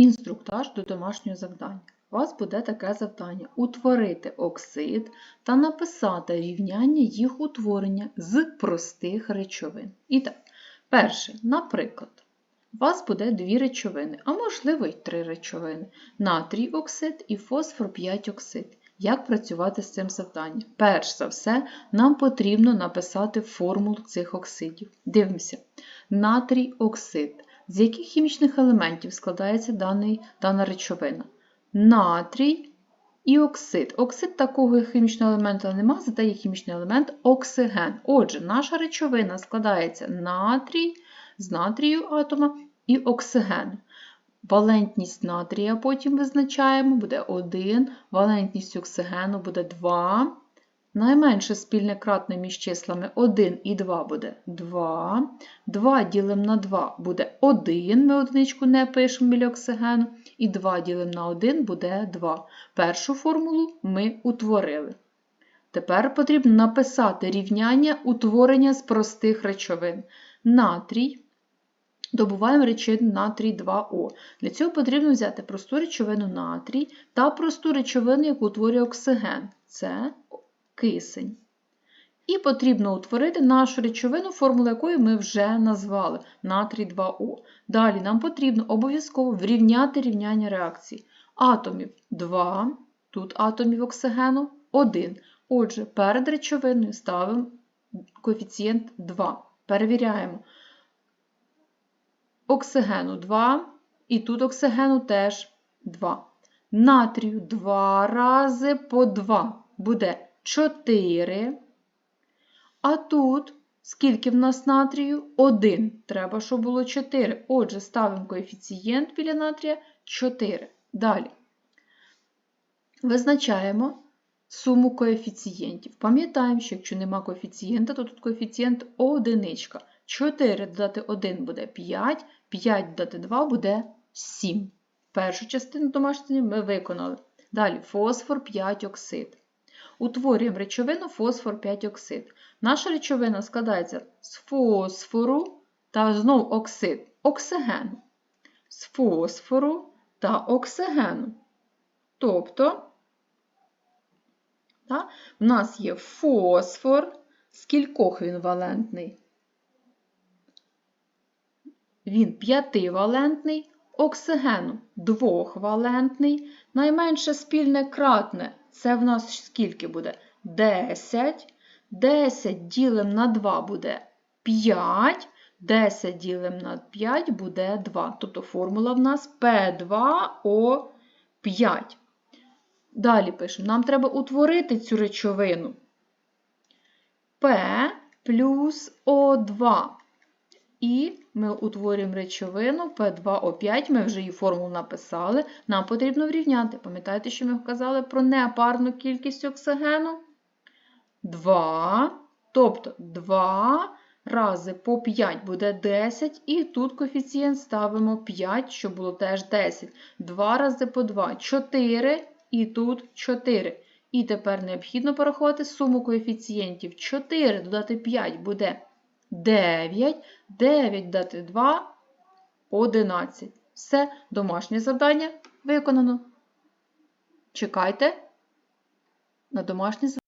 Інструктаж до домашнього завдання. У вас буде таке завдання: утворити оксид та написати рівняння їх утворення з простих речовин. І так, перше, наприклад, у вас буде дві речовини, а можливо й три речовини: натрій оксид і фосфор 5 оксид. Як працювати з цим завданням? Перш за все, нам потрібно написати формулу цих оксидів. Дивимося. Натрій оксид. З яких хімічних елементів складається даний, дана речовина? Натрій і оксид. Оксид такого хімічного елементу немає, зате є хімічний елемент оксиген. Отже, наша речовина складається натрій з натрію атома і оксигену. Валентність натрія потім визначаємо, буде 1, валентність оксигену буде 2. Найменше спільне кратне між числами 1 і 2 буде 2. 2 ділимо на 2 буде 1, ми одиничку не пишемо біля оксигену. І 2 ділимо на 1 буде 2. Першу формулу ми утворили. Тепер потрібно написати рівняння утворення з простих речовин. Натрій. Добуваємо речовину натрій 2О. Для цього потрібно взяти просту речовину натрій та просту речовину, яку утворює оксиген. Це кисень. І потрібно утворити нашу речовину, формулу якої ми вже назвали натрій 2О. Далі нам потрібно обов'язково врівняти рівняння реакції. Атомів 2, тут атомів оксигену 1. Отже, перед речовиною ставимо коефіцієнт 2. Перевіряємо. Оксигену 2, і тут оксигену теж 2. Натрію 2 рази по 2 буде 4. А тут скільки в нас натрію? 1. Треба, щоб було 4. Отже, ставимо коефіцієнт біля натрія 4. Далі. Визначаємо суму коефіцієнтів. Пам'ятаємо, що якщо нема коефіцієнта, то тут коефіцієнт одиничка. 4 додати 1 буде 5, 5 додати 2 буде 7. Першу частину домашньої ми виконали. Далі фосфор 5 оксид. Утворюємо речовину фосфор 5 оксид. Наша речовина складається з фосфору та знову оксид оксигену. З фосфору та оксигену. Тобто, та, в нас є фосфор, скількох він валентний? Він п'ятивалентний, оксигену двохвалентний, найменше спільне кратне це в нас скільки буде? 10. 10 ділимо на 2 буде 5. 10 ділимо на 5 буде 2. Тобто формула в нас P2O5. Далі пишемо: нам треба утворити цю речовину. P плюс O2. І ми утворюємо речовину P2O5, ми вже її формулу написали. Нам потрібно врівняти. Пам'ятаєте, що ми казали про непарну кількість оксигену? 2. Тобто 2 рази по 5 буде 10, і тут коефіцієнт ставимо 5, щоб було теж 10. 2 рази по 2 4, і тут 4. І тепер необхідно порахувати суму коефіцієнтів. 4 додати 5 буде 9, 9 дати 2, 11. Все, домашнє завдання виконано. Чекайте на домашнє завдання.